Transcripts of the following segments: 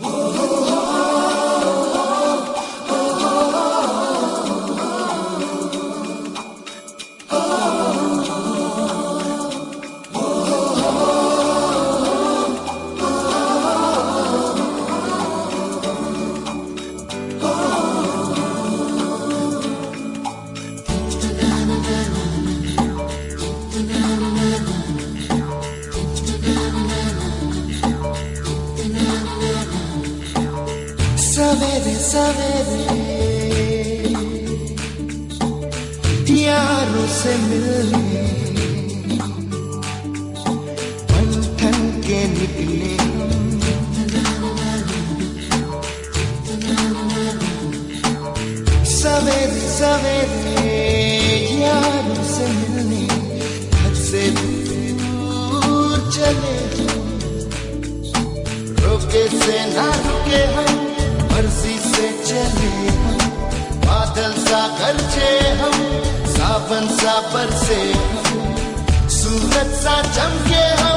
Whoa. saber. Diğer senin सावन सा बरसे हम सूरज सा चमके हम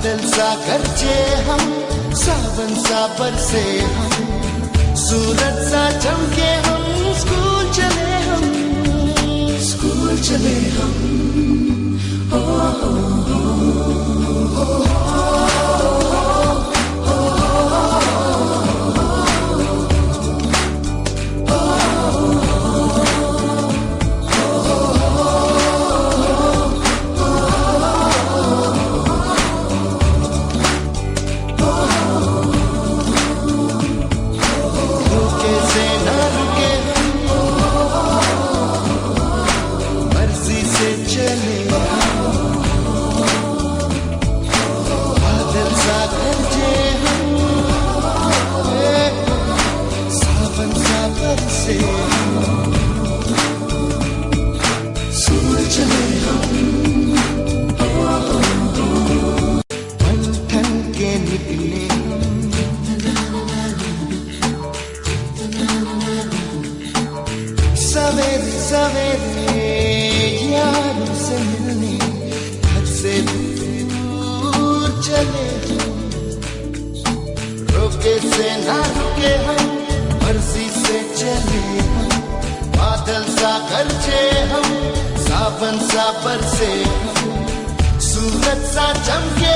बादल सा गरजे हम सावन सा बरसे हम सूरज सा चमके हम स्कूल चले हम स्कूल चले हम सवेरे सवेरे यारों से मिलने घर से दूर चले रुके से ना रुके हम मर्ज़ी से चले हम बादल सा हम सावन सा बरसे हम सूरज सा चमके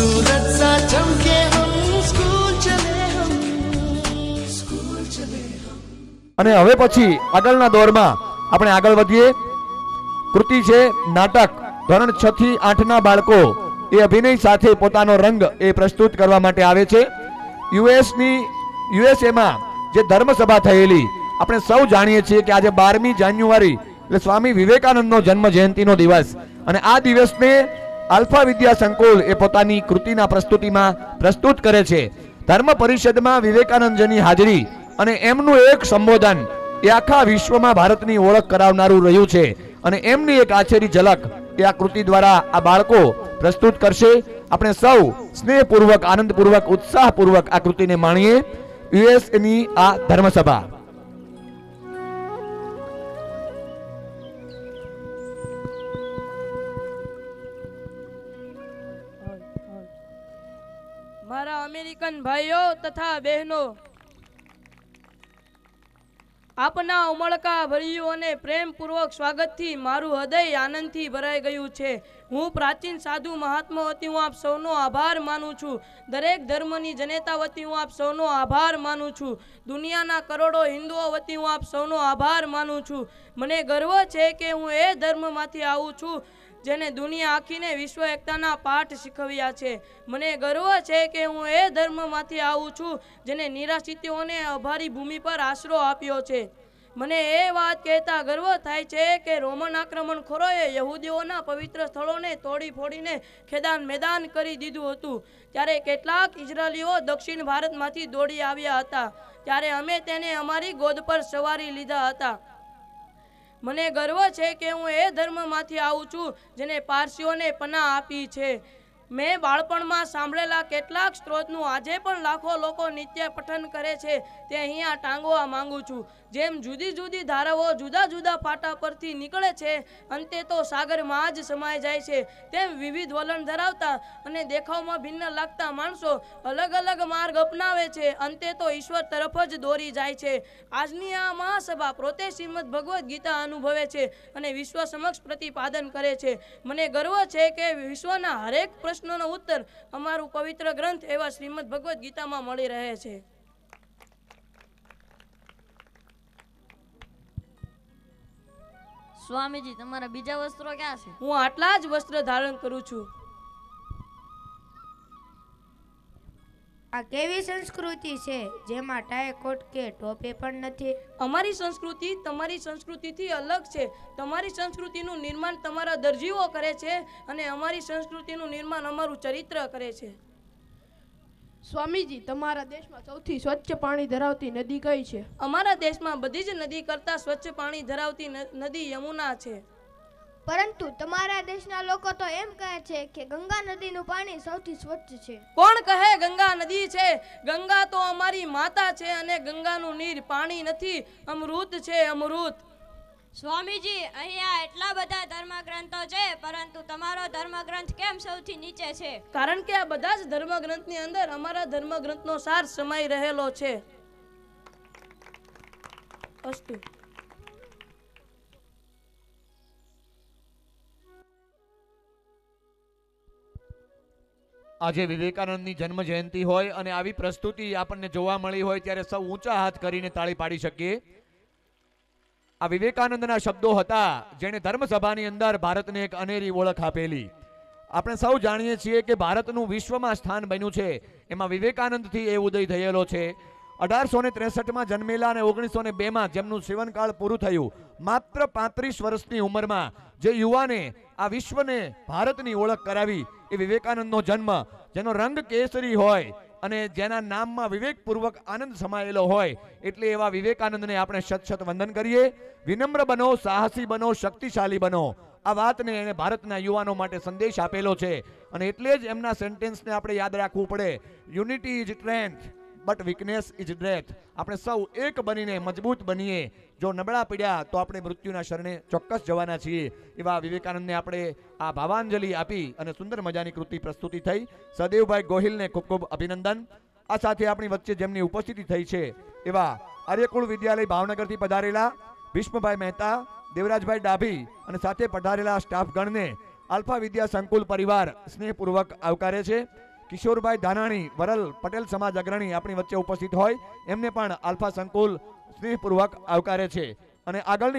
सूरज सा चमके हम स्कूल चले हम स्कूल चले हम અને હવે પછી આગળના દોરમાં આપણે આગળ વધીએ કૃતિ છે નાટક ધોરણ છ થી આઠના બાળકો એ અભિનય સાથે પોતાનો રંગ એ પ્રસ્તુત કરવા માટે આવે છે યુએસની યુએસએમાં જે ધર્મસભા થયેલી આપણે સૌ જાણીએ છીએ કે આજે બારમી જાન્યુઆરી એટલે સ્વામી વિવેકાનંદનો જન્મ જયંતિનો દિવસ અને આ દિવસને આલ્ફા વિદ્યા સંકુલ એ પોતાની કૃતિના પ્રસ્તુતિમાં પ્રસ્તુત કરે છે. ધર્મ પરિષદમાં વિવેકાનંદજીની હાજરી અને એમનું એક સંબોધન એ આખા વિશ્વમાં ભારતની ઓળખ કરાવનારું રહ્યું છે અને એમની એક આછેરી ઝલક એ આ કૃતિ દ્વારા આ બાળકો પ્રસ્તુત કરશે. આપણે સૌ સ્નેહપૂર્વક, આનંદપૂર્વક, ઉત્સાહપૂર્વક આ કૃતિને માણીએ. યુએસની આ ધર્મસભા. મારા ભાઈઓ તથા બહેનો, આપના ઉમળકા ભર્યું અને પ્રેમપૂર્વક સ્વાગતથી મારું હૃદય આનંદથી ભરાઈ ગયું છે. હું પ્રાચીન સાધુ મહાત્મા વતી હું આપ સૌનો આભાર માનું છું. દરેક ધર્મની જનેતા વતી હું આપ સૌનો આભાર માનું છું. દુનિયાના કરોડો હિન્દુઓ વતી હું આપ સૌનો આભાર માનું છું. મને ગર્વ છે કે હું એ ધર્મમાંથી આવું છું. જેને દુનિયા આખીને વિશ્વ એકતાના પાઠ શીખવ્યા છે. મને ગર્વ છે કે હું એ ધર્મમાંથી આવું છું જેને નિરાશ્રિતોને અભારી ભૂમિ પર આશરો આપ્યો છે. મને એ વાત કહેતા ગર્વ થાય છે કે રોમન આક્રમણખોરોએ યહૂદીઓના પવિત્ર સ્થળોને તોડી ફોડીને ખેદાન મેદાન કરી દીધું હતું. ત્યારે કેટલાક ઇઝરાયલીઓ દક્ષિણ ભારતમાંથી દોડી આવ્યા હતા. ત્યારે અમે તેને અમારી ગોદ પર સવારી લીધા હતા. મને ગર્વ છે કે હું એ ધર્મમાંથી આવું છું જેને પારસીઓને પનાહ આપી છે. મેં બાળપણમાં સાંભળેલા કેટલાક સ્ત્રોતનું આજે પણ લાખો લોકો નિત્ય પઠન કરે છે તે અહીંયા ટાંગવા માંગુ છું. જેમ જુદી જુદી ધારાઓ જુદા જુદા પાટા પરથી નીકળે છે, અંતે તો સાગરમાં જ સમાઈ જાય છે. તેમ વિવિધ વલણ ધરાવતા અને દેખાવમાં ભિન્ન લાગતા માણસો અલગ અલગ માર્ગ અપનાવે છે, અંતે તો ઈશ્વર તરફ જ દોરી જાય છે. આજની આ મહાસભા પોતે શ્રીમદ ભગવદ્ ગીતા અનુભવે છે અને વિશ્વ સમક્ષ પ્રતિપાદન કરે છે. મને ગર્વ છે કે વિશ્વના હરેક પ્રશ્નોનો ઉત્તર અમારું પવિત્ર ગ્રંથ એવા શ્રીમદ ભગવદ્ ગીતામાં મળી રહે છે. સ્વામીજી તમારા બીજા વસ્ત્રો ક્યાં છે? હું આટલા જ વસ્ત્ર ધારણ કરું છું. આ કેવી સંસ્કૃતિ છે? જેમાં ટાઈ કોટ કે ટોપે પણ નથી. અમારી સંસ્કૃતિ તમારી સંસ્કૃતિથી અલગ છે. તમારી સંસ્કૃતિનું નિર્માણ તમારા દરજીઓ કરે છે અને અમારી સંસ્કૃતિનું નિર્માણ અમારું ચરિત્ર કરે છે. સ્વામીજી તમારા દેશમાં સૌથી સ્વચ્છ પાણી ધરાવતી નદી કઈ છે? અમારા દેશમાં બધી જ નદી કરતાં સ્વચ્છ પાણી ધરાવતી ન- નદી યમુના છે. પરંતુ તમારા દેશના લોકો તો એમ કહે છે કે ગંગા નદીનું પાણી સૌથી સ્વચ્છ છે. કોણ કહે ગંગા નદી છે? ગંગા તો અમારી માતા છે અને ગંગાનું નીર પાણી નથી. અમૃત છે અમૃત. સ્વામીજી અહીંયા એટલા બધા ધર્મગ્રંથો છે પરંતુ તમારો ધર્મગ્રંથ કેમ સૌથી નીચે છે? કારણ કે આ બધા જ ધર્મગ્રંથની અંદર અમારા ધર્મગ્રંથનો સાર સમાઈ રહેલો છે. અસ્તુ આજે વિવેકાનંદની જન્મ જયંતિ હોય અને આવી પ્રસ્તુતિ આપણને જોવા મળી હોય ત્યારે સૌ ઊંચા હાથ કરીને તાળી પાડી શકીએ. આ વિવેકાનંદના શબ્દો હતા જેણે ધર્મસભાની અંદર ભારતને એક અનેરી ઓળખ આપેલી. આપણે સૌ જાણીએ છીએ કે ભારતનું વિશ્વમાં સ્થાન બન્યું છે. એમાં વિવેકાનંદથી એ ઉદય થયેલો છે. અઢારસો ને ત્રેસઠમાં જન્મેલા અને ઓગણીસો ને બેમાં જેમનું સેવનકાળ પૂરું થયું, માત્ર પાંત્રીસ વર્ષની ઉંમરમાં જે યુવાને આ વિશ્વને ભારતની ઓળખ કરાવી એ વિવેકાનંદનો જન્મ, જેનો રંગ કેસરી હોય અને જેના નામમાં વિવેકપૂર્વક આનંદ સમાયેલો હોય, એટલે એવા વિવેકાનંદને આપણે શત વંદન કરીએ. વિનમ્ર બનો, સાહસી બનો, શક્તિશાળી બનો. આ વાતને એણે ભારતના યુવાનો માટે સંદેશ આપેલો છે. અને એટલે જ એમના સેન્ટેન્સને આપણે યાદ રાખવું પડે. Unity is strength but weakness is death આપણે સૌ એક બનીને મજબૂત બનીએ. જો નબળા પડ્યા તો આપણે મૃત્યુના શરણે ચોક્કસ જવાના છીએ. એવા વિવેકાનંદને આપણે આ ભાવાંજલિ આપી અને સુંદર મજાની કૃતિ પ્રસ્તુતિ થઈ. સદેવભાઈ ગોહિલને ખૂબ ખૂબ અભિનંદન. આ સાથે આપણી વચ્ચે જેમની ઉપસ્થિતિ થઈ છે, એવા આર્યકુળ વિદ્યાલય ભાવનગરથી પધારેલા ભીષ્મભાઈ મહેતા, દેવરાજભાઈ ડાભી અને સાથે પધારેલા સ્ટાફગણને આલ્ફા વિદ્યા સંકુલ પરિવાર સ્નેહપૂર્વક આવકારે છે. કિશોરભાઈ ધાનાણી, વરલ પટેલ સમાજ અગ્રણી આપણી વચ્ચે ઉપસ્થિત હોય. એમને પણ આલ્ફા સંકુલ સ્નેહપૂર્વક આવકારે છે. અને આગળની